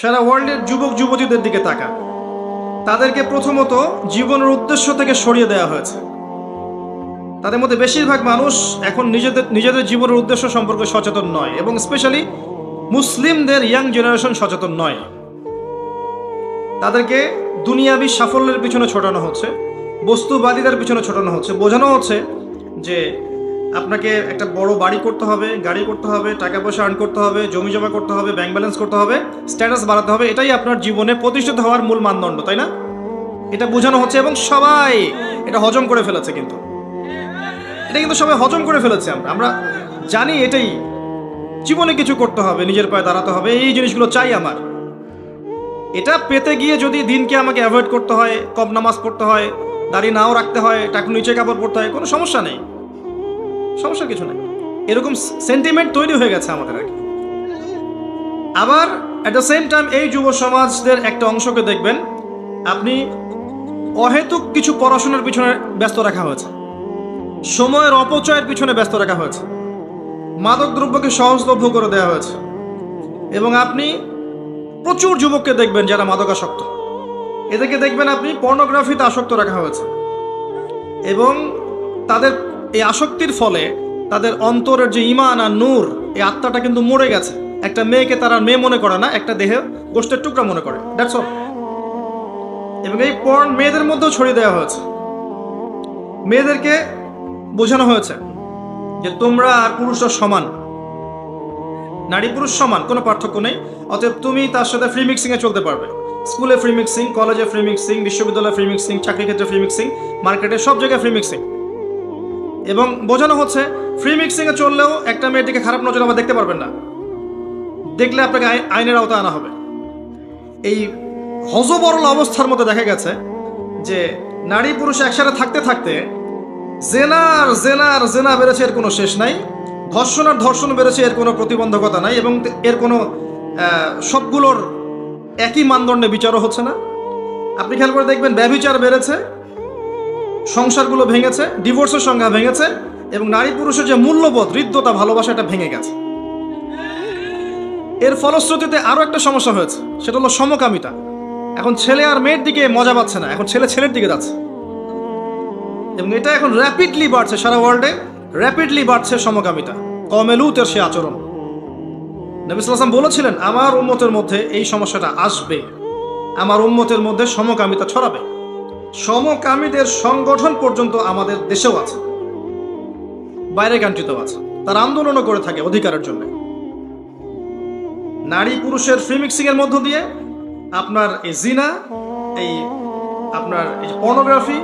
সারা ওয়ার্ল্ডের যুবক যুবতীদের দিকে তাকান। তাদেরকে প্রথমত জীবনের উদ্দেশ্য থেকে সরিয়ে দেওয়া হয়েছে। তাদের মধ্যে বেশিরভাগ মানুষ এখন নিজেদের নিজেদের জীবনের উদ্দেশ্য সম্পর্কে সচেতন নয় এবং স্পেশালি মুসলিমদের ইয়াং জেনারেশন সচেতন নয়। তাদেরকে দুনিয়াবি সাফল্যের পিছনে ছোটানো হচ্ছে, বস্তুবাদীদের পিছনে ছোটানো হচ্ছে। বোঝানো হচ্ছে যে আপনাকে একটা বড় বাড়ি করতে হবে, গাড়ি করতে হবে, টাকা পয়সা আর্ন করতে হবে, জমি জমা করতে হবে ব্যাংক ব্যালেন্স করতে হবে স্ট্যাটাস বাড়াতে হবে, এটাই আপনার জীবনে প্রতিষ্ঠিত হওয়ার মূল মানদণ্ড, তাই না? এটা বোঝানো হচ্ছে এবং সবাই এটা হজম করে ফেলেছে কিন্তু। এটা কিন্তু সবাই হজম করে ফেলেছে আমরা। আমরা জানি এটাই। জীবনে কিছু করতে হবে, নিজের পায়ে দাঁড়াতে হবে, এই জিনিসগুলো চাই আমার। এটা পেতে গিয়ে যদি দিনকে আমাকে অ্যাভয়েড করতে হয়, কম নামাজ পড়তে হয়, দাড়ি নাও রাখতে হয়, টাকা নিচে কাপড় পড়তে হয়, কোনো সমস্যা নেই। সমস্যা কিছু নেই। এরকম সেন্টিমেন্ট তৈরি হয়ে গেছে আমাদের আর কি আবার অ্যাট দ্য সেম টাইম এই যুব সমাজদের একটা অংশকে দেখবেন, আপনি অহেতুক কিছু পড়াশোনার পিছনে ব্যস্ত রাখা হয়েছে। সময়ের অপচয়ের পিছনে ব্যস্ত রাখা হয়েছে। মাদক দ্রব্যকে সহজলভ্য করে দেওয়া হয়েছে। এবং আপনি প্রচুর যুবককে দেখবেন যারা মাদকাসক্ত। এদেরকে দেখবেন আপনি পর্নোগ্রাফিতে আসক্ত রাখা হয়েছে। এবং তাদের এই আসক্তির ফলে তাদের অন্তরের যে ইমান আর নূর, এই আত্মাটা কিন্তু মরে গেছে। একটা মেয়েকে তারা মেয়ে মনে করে না, একটা দেহে গোষ্ঠের টুকরা মনে করে। দ্যাটস এবং এই পর্ন মেয়েদের মধ্যেও ছড়িয়ে দেওয়া হয়েছে। মেয়েদেরকে বোঝানো হয়েছে যে তোমরা আর পুরুষরা সমান। নারী পুরুষ সমান, কোনো পার্থক্য নেই। অতএব তুমি তার সাথে ফ্রি মিক্সিংয়ে চলতে পারবে। স্কুলে ফ্রি মিক্সিং কলেজে ফ্রি মিক্সিং বিশ্ববিদ্যালয়ে ফ্রি মিক্সিং চাকরি ক্ষেত্রে ফ্রি মিক্সিং মার্কেটে সব জায়গায় ফ্রি মিক্সিং এবং বোঝানো হচ্ছে ফ্রি মিক্সিংয়ে চললেও একটা মেয়েটিকে খারাপ নজর আবার দেখতে পারবেন না। দেখলে আপনাকে আই- আইনের আওতায় আনা হবে। এই হজবরল অবস্থার মধ্যে দেখা গেছে যে, নারী পুরুষ একসাথে থাকতে থাকতে জেনার জেনার, জেনা বেড়েছে এর কোনো শেষ নাই, ধর্ষণ আর ধর্ষণ বেড়েছে এর কোনো প্রতিবন্ধকতা নাই এবং এর কোনো সবগুলোর একই মানদণ্ডে বিচারও হচ্ছে না। আপনি খেয়াল করে দেখবেন, ব্যভিচার বেড়েছে সংসারগুলো ভেঙেছে ডিভোর্সের সংখ্যা ভেঙেছে, এবং নারী পুরুষের যে মূল্যবোধ, হৃদ্যতা, ভালোবাসা, এটা ভেঙে গেছে। এর ফলশ্রুতিতে আরও একটা সমস্যা হয়েছে, সেটা হলো সমকামিতা। এখন ছেলে আর মেয়ের দিকে মজা পাচ্ছে না, এখন ছেলে ছেলের দিকে যাচ্ছে। এবং এটা এখন র্যাপিডলি বাড়ছে সারা ওয়ার্ল্ডে র্যাপিডলি বাড়ছে সমকামিতা কমেলুতের সে আচরণ। নবিসাম বলেছিলেন, আমার উম্মতের মধ্যে এই সমস্যাটা আসবে, আমার উম্মতের মধ্যে সমকামিতা ছড়াবে। সমকামীদের সংগঠন পর্যন্ত আমাদের দেশেও আছে। বাইরে কান্ট্রিতেও আছে। তার আন্দোলনও করে থাকে অধিকারের জন্য। নারী পুরুষের ফ্রি মিক্সিং এর মধ্য দিয়ে আপনার এই জিনা, এই আপনার এই যে পর্নোগ্রাফি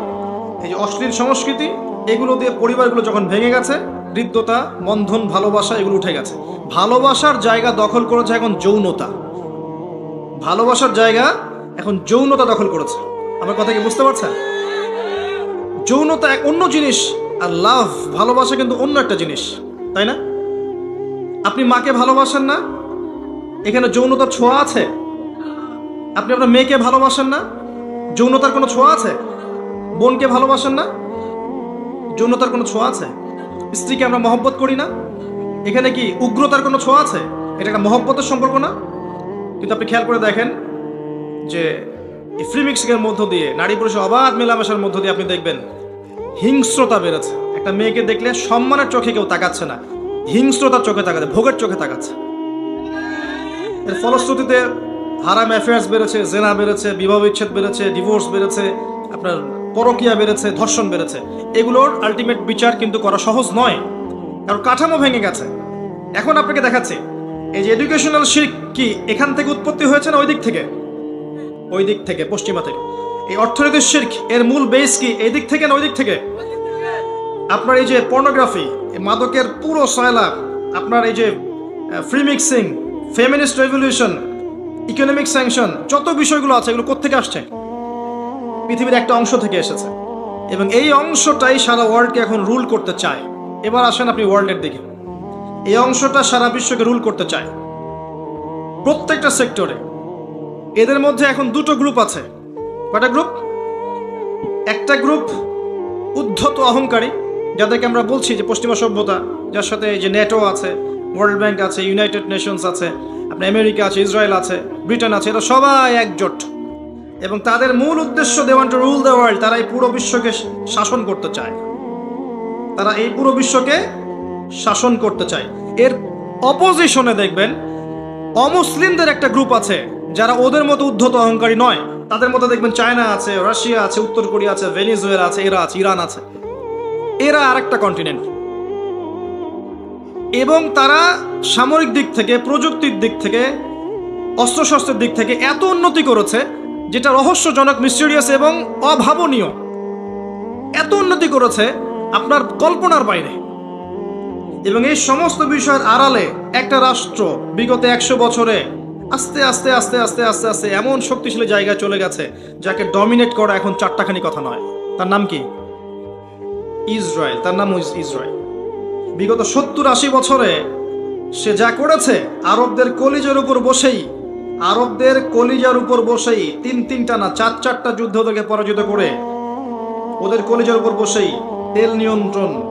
এই যে অশ্লীল সংস্কৃতি, এগুলো দিয়ে পরিবারগুলো যখন ভেঙে গেছে, হৃদ্যতা, বন্ধন, ভালোবাসা এগুলো উঠে গেছে। ভালোবাসার জায়গা দখল করেছে এখন যৌনতা। ভালোবাসার জায়গা এখন যৌনতা দখল করেছে। আমার কথা কি বুঝতে পারছেন? যৌনতা এক অন্য জিনিস আর লাভ, ভালোবাসা কিন্তু অন্য একটা জিনিস, তাই না? আপনি মাকে ভালোবাসেন না? এখানে যৌনতার ছোঁয়া আছে? আপনি আপনার মেয়েকে ভালোবাসেন না? যৌনতার কোনো ছোঁয়া আছে? বোনকে ভালোবাসেন না? যৌনতার কোনো ছোঁয়া আছে? স্ত্রীকে আমরা মহব্বত করি না? এখানে কি উগ্রতার কোনো ছোঁয়া আছে? এটা একটা মহব্বতের সম্পর্ক না? কিন্তু আপনি খেয়াল করে দেখেন যে এই ফ্রি মিক্সিংয়ের মধ্য দিয়ে, নারী পুরুষের অবাধ মেলামেশার মধ্য দিয়ে আপনি দেখবেন, হিংস্রতা বেড়েছে। একটা মেয়েকে দেখলে সম্মানের চোখে কেউ তাকাচ্ছে না, হিংস্রতার চোখে তাকাচ্ছে ভোগের চোখে তাকাচ্ছে। এর ফলশ্রুতিতে হারাম অ্যাফেয়ার্স বেড়েছে, জেনা বেড়েছে, বিবাহ বিচ্ছেদ বেড়েছে ডিভোর্স বেড়েছে, আপনার পরকিয়া বেড়েছে, ধর্ষণ বেড়েছে। এগুলোর আলটিমেট বিচার কিন্তু করা সহজ নয়, কারণ কাঠামো ভেঙে গেছে। এখন আপনাকে দেখাচ্ছি, এই যে এডুকেশনাল শিখ কি এখান থেকে উৎপত্তি হয়েছে না ওই দিক থেকে? ওই দিক থেকে, পশ্চিমা থেকে। এই অর্থনৈতিক শির্ক, এর মূল বেস কি? এই দিক থেকে না ওই দিক থেকে? আপনার এই যে পর্নোগ্রাফি মাদকের পুরো সয়লা আপনার এই যে free mixing feminist revolution economic sanction যত বিষয়গুলো আছে, এগুলো কোত্থেকে আসছে? পৃথিবীর একটা অংশ থেকে এসেছে। এবং এই অংশটাই সারা ওয়ার্ল্ডকে এখন রুল করতে চায়। এবার আসেন আপনি ওয়ার্ল্ডের দিকে। এই অংশটা সারা বিশ্বকে রুল করতে চায়। প্রত্যেকটা সেক্টরে এদের মধ্যে এখন দুটো গ্রুপ আছে। কয়টা গ্রুপ একটা গ্রুপ উদ্ধত অহংকারী, যাদেরকে আমরা বলছি যে পশ্চিমা সভ্যতা, যার সাথে যে নেটো আছে ওয়ার্ল্ড ব্যাংক আছে ইউনাইটেড নেশনস আছে, আপনার আমেরিকা আছে ইসরায়েল আছে ব্রিটেন আছে, এরা সবাই একজোট। এবং তাদের মূল উদ্দেশ্য they want to rule the world তারা এই পুরো বিশ্বকে শাসন করতে চায়। তারা এই পুরো বিশ্বকে শাসন করতে চায়। এর অপোজিশনে দেখবেন, অমুসলিমদের একটা গ্রুপ আছে যারা ওদের মতো উদ্ধত অহংকারী নয়, তাদের মধ্যে দেখবেন চায়না আছে, রাশিয়া আছে, উত্তর কোরিয়া আছে, ভেনিজুয়েলা আছে, এরা আছে, ইরান আছে। এরা আরেকটা কন্টিনেন্ট এবং তারা সামরিক দিক থেকে, প্রযুক্তির দিক থেকে, অস্ত্রশস্ত্রের দিক থেকে এত উন্নতি করেছে, যেটা রহস্যজনক মিস্টেরিয়াস এবং অভাবনীয়। এত উন্নতি করেছে আপনার কল্পনার বাইরে। এবং এই সমস্ত বিষয়ের আড়ালে একটা রাষ্ট্র বিগত একশো বছরে আস্তে আস্তে আস্তে আস্তে আস্তে আস্তে এমন শক্তিশালী জায়গায় চলে গেছে যাকে ডমিনেট করা এখন চারটাখানি কথা নয়। তার নাম কি? ইসরায়েল। তার নাম ইস- ইসরায়েল। বিগত সত্তর আশি বছরে সে যা করেছে, আরবদের কলিজার উপর বসেই, আরবদের কলিজার উপর বসেই, তিন তিনটা না চার চারটা যুদ্ধ থেকে পরাজিত করে, ওদের কলিজার উপর বসেই তেল নিয়ন্ত্রণ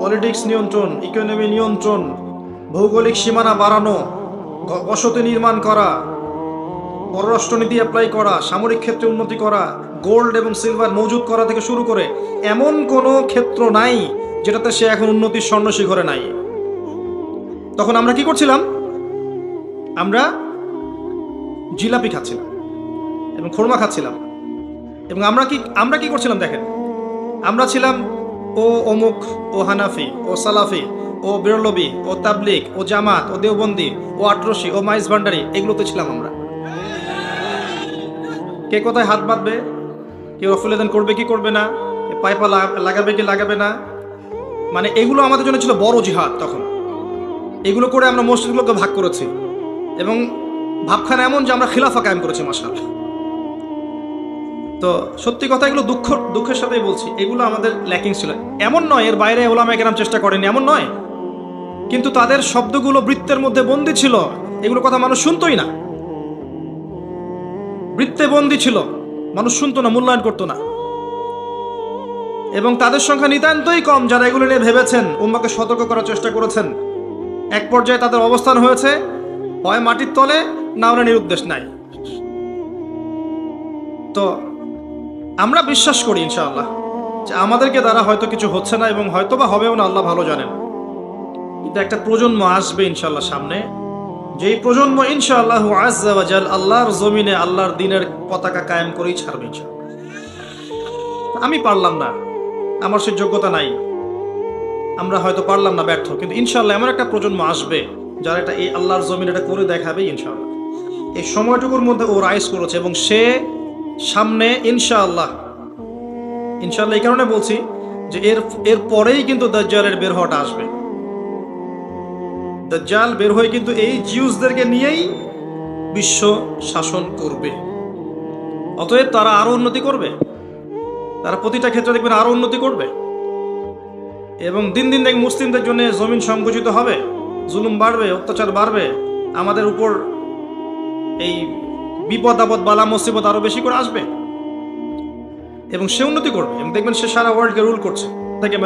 পলিটিক্স নিয়ন্ত্রণ ইকোনমি নিয়ন্ত্রণ, ভৌগোলিক সীমানা বাড়ানো বসতি নির্মাণ করা, পররাষ্ট্রনীতি অ্যাপ্লাই করা, সামরিক ক্ষেত্রে উন্নতি করা গোল্ড এবং সিলভার মজুদ করা থেকে শুরু করে এমন কোনো ক্ষেত্র নাই যেটাতে সে এখন উন্নতির স্বর্ণ শিখরে নাই। তখন আমরা কি করছিলাম? আমরা জিলাপি খাচ্ছিলাম এবং খোরমা খাচ্ছিলাম। এবং আমরা কি আমরা কি করছিলাম দেখেন? আমরা ছিলাম ও অমুক ও হানাফি ও সালাফি ও বেরলবি, ও তাবলিক ও জামাত, ও দেওবন্দি, ও আটরসি ও মাইস ভান্ডারি, এগুলোতে ছিলাম আমরা। কে কোথায় হাত বাঁধবে? কেউ রফুলেদান করবে কি করবে না? এ পায়ে পা লাগা- লাগাবে কি লাগাবে না? মানে এগুলো আমাদের জন্য ছিল বড় জিহাদ তখন। এগুলো করে আমরা মসজিদগুলোকে ভাগ করেছি। এবং ভাবখানা এমন যে আমরা খিলাফা কায়েম করেছি মাসাল তো সত্যি কথা, এগুলো দুঃখ দুঃখের সাথেই বলছি। এগুলো আমাদের ল্যাকিং ছিল। এমন নয়, এর বাইরে ওলামা কেরাম চেষ্টা করেনি এমন নয়। কিন্তু তাদের শব্দগুলো বৃত্তের মধ্যে বন্দি ছিল। এগুলো কথা মানুষ শুনতোই না। বৃত্তে বন্দি ছিল। মানুষ শুনতো না, মূল্যায়ন করতো না। এবং তাদের সংখ্যা নিতান্তই কম, যারা এগুলো নিয়ে ভেবেছেন, উম্মাকে সতর্ক করার চেষ্টা করেছেন। এক পর্যায়ে তাদের অবস্থান হয়েছে, হয় মাটির তলে, না ওরা নিরুদ্দেশ নাই। তো, আমরা বিশ্বাস করি ইনশাআল্লাহ, যে আমাদেরকে দ্বারা হয়তো কিছু হচ্ছে না এবং হয়তো বা হবেও না, আল্লাহ ভালো জানেন। কিন্তু একটা প্রজন্ম আসবে ইনশাল্লাহ সামনে। যেই প্রজন্ম ইনশাআল্লাহ আজাল আল্লাহর জমিনে আল্লাহর দিনের পতাকা কায়েম করেই ছাড়বে আমি পারলাম না। আমার সে যোগ্যতা নাই। আমরা হয়তো পারলাম না ব্যর্থ, কিন্তু ইনশাআল্লাহ এমন একটা প্রজন্ম আসবে যারা এটা এই আল্লাহর জমিন এটা করে দেখাবে ইনশাআল্লাহ। এই সময়টুকুর মধ্যে ও রাইজ করেছে এবং সে সামনে ইনশাআল্লাহ। ইনশাআল্লাহ এই কারণে বলছি যে এর এর পরেই কিন্তু দাজ্জালের বের হওয়াটা আসবে। দাজ্জাল বের হয়ে কিন্তু এই জিউসদেরকে নিয়েই বিশ্ব শাসন করবে। অতএব তারা আরও উন্নতি করবে। তারা প্রতিটা ক্ষেত্রে দেখবেন আরও উন্নতি করবে। এবং দিন দিন দেখ মুসলিমদের জন্য জমিন সংকুচিত হবে, জুলুম বাড়বে, অত্যাচার বাড়বে। আমাদের উপর এই বিপদ, আপদ, বালা, মুসিবত আরও বেশি করে আসবে। এবং সে উন্নতি করবে। এবং দেখবেন সে সারা ওয়ার্ল্ডকে রুল করছে। থেকে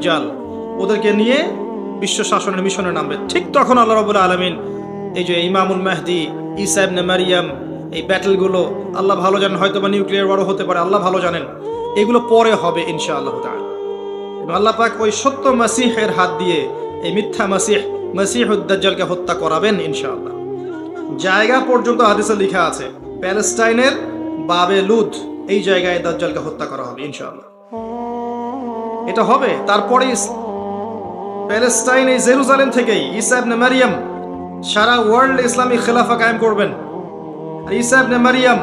জাল ওদেরকে নিয়ে বিশ্ব শাসনের মিশনে নামবে ঠিক তখন আল্লাহ রবুল্লা আলমিন এই যে ইমামুল মেহদি ইসা ইবনে মারিয়াম, এই ব্যাটেলগুলো, আল্লাহ ভালো জানেন হয়তো বা নিউক্লিয়ার বড় হতে পারে, আল্লাহ ভালো জানেন, এগুলো পরে হবে ইনশা আল্লাহ এবং আল্লাহ পাক ওই সত্য মাসিহের হাত দিয়ে এই মিথ্যা মাসিহ মাসিহুদ্দাজ্জালকে হত্যা করাবেন ইনশাআল্লাহ। জায়গা পর্যন্ত হাদিসে লেখা আছে, প্যালেস্টাইনের বাবে লুদ এই জায়গায় দাজ্জালকে হত্যা করা হবে ইনশাআল্লাহ। এটা হবে তারপরে প্যালেস্টাইন এই জেরুজালেম থেকেই ইসা ইবনে মারিয়াম সারা ওয়ার্ল্ড ইসলামিক খেলাফা কায়েম করবেন। আর ইসা ইবনে মারিয়াম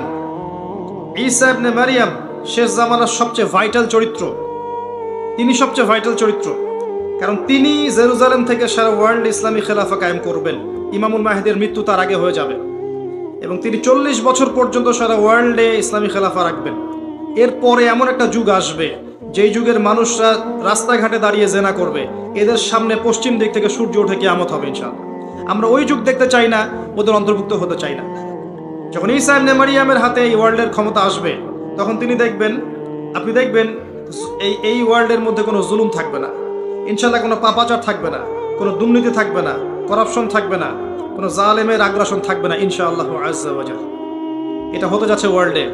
ইসা ইবনে মারিয়াম শেষ জামানার সবচেয়ে ভাইটাল চরিত্র। তিনি সবচেয়ে ভাইটাল চরিত্র। কারণ তিনি জেরুজালেম থেকে সারা ওয়ার্ল্ড ইসলামী খেলাফা কায়েম করবেন। ইমামুল মাহেদের মৃত্যু তার আগে হয়ে যাবে। এবং তিনি চল্লিশ বছর পর্যন্ত সারা ওয়ার্ল্ডে ইসলামী খেলাফা রাখবেন। এরপরে এমন একটা যুগ আসবে যেই যুগের মানুষরা রাস্তাঘাটে দাঁড়িয়ে জেনা করবে, এদের সামনে পশ্চিম দিক থেকে সূর্য ওঠে, কিয়ামত হবে ইনশাআল্লাহ। আমরা ওই যুগ দেখতে চাই না, ওদের অন্তর্ভুক্ত হতে চাই না। যখন ইসা ইবনে মারিয়ামের হাতে এই ওয়ার্ল্ডের ক্ষমতা আসবে, তখন তিনি দেখবেন, আপনি দেখবেন এই এই ওয়ার্ল্ডের মধ্যে কোনো জুলুম থাকবে না। ইনশাল্লাহ কোনো পাপাচার থাকবে না, কোনো দুর্নীতি থাকবে না, করাপশন থাকবে না, কোনো জালেমের আগ্রাসন থাকবে না, ইনশাআল্লাহ আজ্জাওয়াজাল এটা হতে যাচ্ছে ওয়ার্ল্ডে।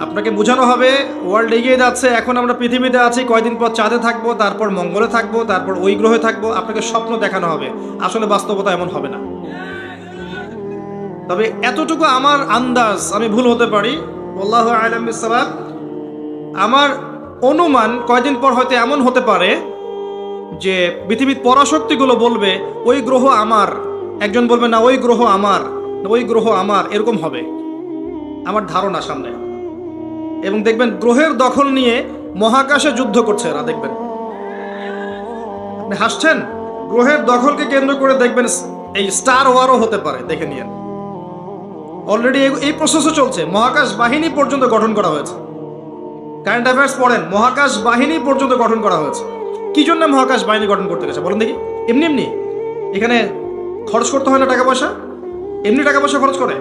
আপনাকে বোঝানো হবে ওয়ার্ল্ড এগিয়ে যাচ্ছে, এখন আমরা পৃথিবীতে আছি, কয়দিন পর চাঁদে থাকব, তারপর মঙ্গলে থাকব, তারপর ওই গ্রহে থাকব, আপনাকে স্বপ্ন দেখানো হবে। আসলে বাস্তবতা এমন হবে না। তবে এতটুকু আমার আন্দাজ, আমি ভুল হতে পারি। আল্লাহ আলম ইসলাম আমার অনুমান কয়দিন পর হয়তো এমন হতে পারে যে পৃথিবীর পরাশক্তিগুলো বলবে, ওই গ্রহ আমার। একজন বলবে, না, ওই গ্রহ আমার। ওই গ্রহ আমার। এরকম হবে। আমার ধারণা সামনে। এবং দেখবেন গ্রহের দখল নিয়ে মহাকাশে যুদ্ধ করছে এরা, দেখবেন। হাসছেন? গ্রহের দখলকে কেন্দ্র করে দেখবেন এই স্টার ওয়ারও হতে পারে, দেখে নিয়েন। অলরেডি এই প্রসেসও চলছে। মহাকাশ বাহিনী পর্যন্ত গঠন করা হয়েছে। কারেন্ট অ্যাফেয়ার্স পড়েন, মহাকাশ বাহিনী পর্যন্ত গঠন করা হয়েছে। কি জন্য মহাকাশ বাহিনী গঠন করতে গেছে, বলেন দেখি। এমনি এমনি। এখানে খরচ করতে হয় না টাকা পয়সা? এমনি টাকা পয়সা খরচ করে?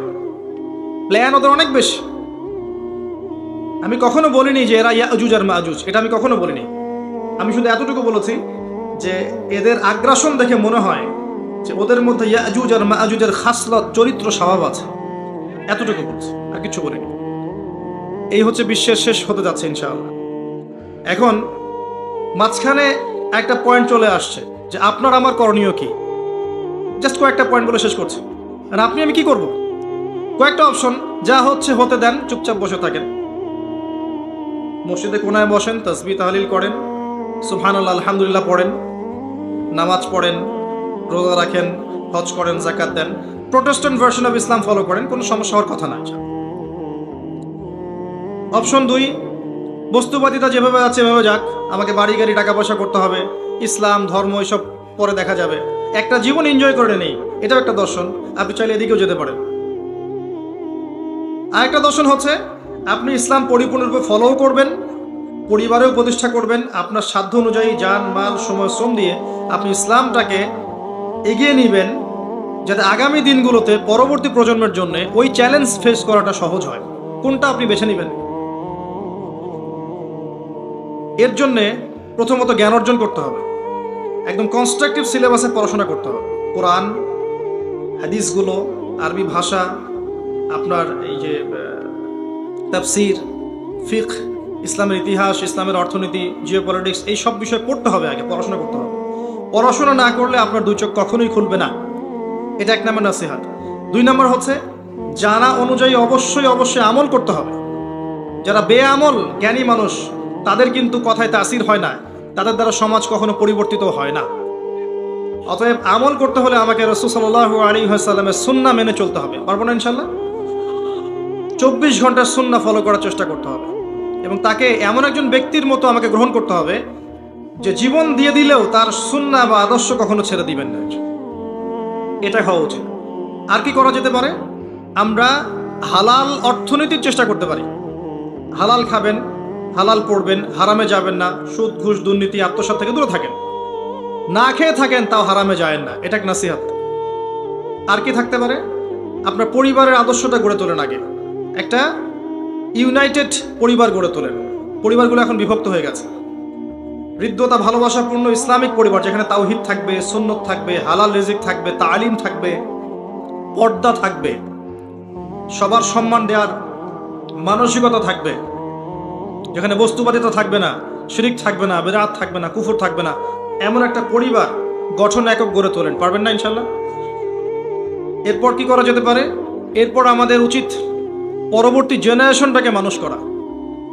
প্ল্যান ওদের অনেক বেশি। আমি কখনো বলিনি যে এরা ইয়াজুজ আর মাজুজ। এটা আমি কখনো বলিনি। আমি শুধু এতটুকু বলেছি যে এদের আগ্রাসন দেখে মনে হয় যে ওদের মধ্যে ইয়াজুজ আর মাজুজের খাসলত, চরিত্র, স্বভাব আছে। এতটুকু বলছি, আর কিছু বলিনি। এই হচ্ছে বিশ্বের শেষ হতে যাচ্ছে, ইনশাআল্লাহ। এখন মাঝখানে একটা পয়েন্ট চলে আসছে যে আপনার আমার করণীয় কি? জাস্ট কয়েকটা পয়েন্ট বলে শেষ করছি। আর আপনি আমি কি করব? কয়েকটা অপশন যা হচ্ছে হতে দেন, চুপচাপ বসে থাকেন। মসজিদে কোনায় বসেন তসবি তাহলিল করেন, সুবহানাল্লাহ, আলহামদুলিল্লাহ পড়েন, নামাজ পড়েন, রোজা রাখেন, হজ করেন জাকাত দেন। Protestant version of Islam follow করেন, কোনো সমস্যা হওয়ার কথা না অপশন দুই, বস্তুবাদিতা যেভাবে আছে এভাবে যাক, আমাকে বাড়ি গাড়ি টাকা পয়সা করতে হবে, ইসলাম, ধর্ম, এসব পরে দেখা যাবে। একটা জীবন এনজয় করে নেই, এটাও একটা দর্শন, আপনি চাইলে এদিকেও যেতে পারেন। আরেকটা দর্শন হচ্ছে আপনি ইসলাম পরিপূর্ণরূপে ফলোও করবেন, পরিবারেও প্রতিষ্ঠা করবেন, আপনার সাধ্য অনুযায়ী যান, মাল, সময়, শ্রম দিয়ে আপনি ইসলামটাকে এগিয়ে নেবেন যাতে আগামী দিনগুলোতে পরবর্তী প্রজন্মের জন্য ওই চ্যালেঞ্জ ফেস করাটা সহজ হয়। কোনটা আপনি বেছে নেবেন? এর জন্যে প্রথমত জ্ঞান অর্জন করতে হবে। একদম কনস্ট্রাকটিভ সিলেবাসে পড়াশোনা করতে হবে। কোরআন, হাদিসগুলো, আরবি ভাষা, আপনার এই যে তাফসির ফিক ইসলামের ইতিহাস, ইসলামের অর্থনীতি জিও পলিটিক্স এই সব বিষয় পড়তে হবে আগে, পড়াশোনা করতে হবে। পড়াশোনা না করলে আপনার দুই চোখ কখনোই খুলবে না। এটা এক নম্বর নাসিহাত। দুই নম্বর হচ্ছে, জানা অনুযায়ী অবশ্যই অবশ্যই আমল করতে হবে। যারা বেআমল, জ্ঞানী মানুষ, তাদের কিন্তু কথায় তাসির হয় না। তাদের দ্বারা সমাজ কখনো পরিবর্তিত হয় না। অতএব আমল করতে হলে আমাকে রসুল সাল্লাহ আলী সাল্লামের সুন্না মেনে চলতে হবে। পারব না ইনশাল্লাহ চব্বিশ ঘণ্টার সুন্না ফলো করার চেষ্টা করতে হবে। এবং তাকে এমন একজন ব্যক্তির মতো আমাকে গ্রহণ করতে হবে, যে জীবন দিয়ে দিলেও তার সুন্না বা আদর্শ কখনো ছেড়ে দিবেন না। এটা হওয়া উচিত। আর কি করা যেতে পারে? আমরা হালাল অর্থনীতির চেষ্টা করতে পারি। হালাল খাবেন, হালাল পড়বেন, হারামে যাবেন না, সুদ, ঘুষ, দুর্নীতি আত্মসাত থেকে দূরে থাকেন। না খেয়ে থাকেন, তাও হারামে যায়েন না। এটা এক নাসিহাত। আর কি থাকতে পারে? আপনার পরিবারের আদর্শটা গড়ে তোলেন আগে। একটা ইউনাইটেড পরিবার গড়ে তোলেন। পরিবারগুলো এখন বিভক্ত হয়ে গেছে। হৃদ্যতা, ভালোবাসাপূর্ণ ইসলামিক পরিবার যেখানে তাওহিদ থাকবে, সুন্নত থাকবে, হালাল রেজিক থাকবে, তালিম থাকবে, পর্দা থাকবে, সবার সম্মান দেওয়ার মানসিকতা থাকবে, যেখানে বস্তুবাদিতা থাকবে না, শিরিক থাকবে না বেরাত থাকবে না, কুফুর থাকবে না, এমন একটা পরিবার গঠন একক গড়ে তোলেন। পারবেন না ইনশাল্লাহ? এরপর কি করা যেতে পারে? এরপর আমাদের উচিত পরবর্তী জেনারেশনটাকে মানুষ করা।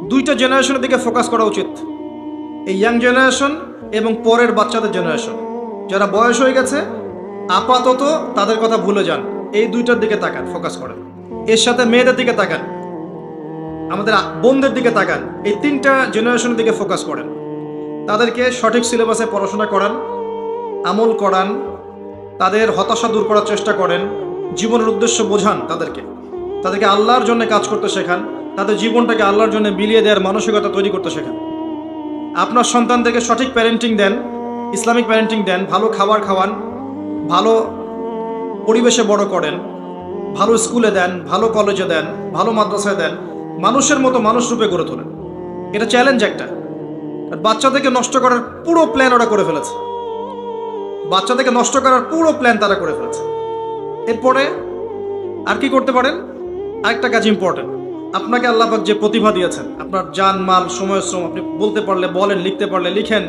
দুইটা জেনারেশনের দিকে ফোকাস করা উচিত। এই ইয়াং জেনারেশন এবং পরের বাচ্চাদের জেনারেশন। যারা বয়স হয়ে গেছে, আপাতত তাদের কথা ভুলে যান। এই দুইটার দিকে তাকান, ফোকাস করেন। এর সাথে মেয়েদের দিকে তাকান। আমাদের বোনদের দিকে তাকান। এই তিনটা জেনারেশনের দিকে ফোকাস করেন। তাদেরকে সঠিক সিলেবাসে পড়াশোনা করান, আমল করান, তাদের হতাশা দূর করার চেষ্টা করেন, জীবনের উদ্দেশ্য বোঝান তাদেরকে। তাদেরকে আল্লাহর জন্য কাজ করতে শেখান, তাদের জীবনটাকে আল্লাহর জন্য বিলিয়ে দেওয়ার মানসিকতা তৈরি করতে শেখান। আপনার সন্তানদেরকে সঠিক প্যারেন্টিং দেন, ইসলামিক প্যারেন্টিং দেন, ভালো খাবার খাওয়ান, ভালো পরিবেশে বড় করেন, ভালো স্কুলে দেন, ভালো কলেজে দেন, ভালো মাদ্রাসায় দেন, মানুষের মতো মানুষ রূপে গড়ে তোলেন। এটা চ্যালেঞ্জ একটা। বাচ্চাদেরকে নষ্ট করার পুরো প্ল্যান ওরা করে ফেলেছে। বাচ্চাদেরকে নষ্ট করার পুরো প্ল্যান তারা করে ফেলেছে। এরপরে আর কি করতে পারেন? আরেকটা কাজ ইম্পর্টেন্ট আপনাকে আল্লাপাক যে প্রতিভা দিয়েছেন, আপনার জান মাল, সময়, শ্রম, আপনি বলতে পারলে বলেন, লিখতে পারলে লিখেন,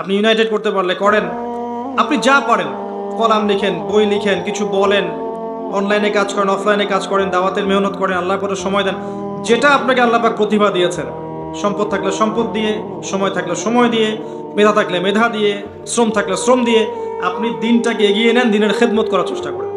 আপনি ইউনাইটেড করতে পারলে করেন। আপনি যা পারেন, কলাম লিখেন, বই লিখেন, কিছু বলেন অনলাইনে কাজ করেন অফলাইনে কাজ করেন, দাওয়াতের মেহনত করেন, আল্লাহ পরে সময় দেন। যেটা আপনাকে আল্লাপাক প্রতিভা দিয়েছেন, সম্পদ থাকলে সম্পদ দিয়ে, সময় থাকলে সময় দিয়ে, মেধা থাকলে মেধা দিয়ে, শ্রম থাকলে শ্রম দিয়ে, আপনি দিনটাকে এগিয়ে নেন, দিনের খেদমত করার চেষ্টা করেন।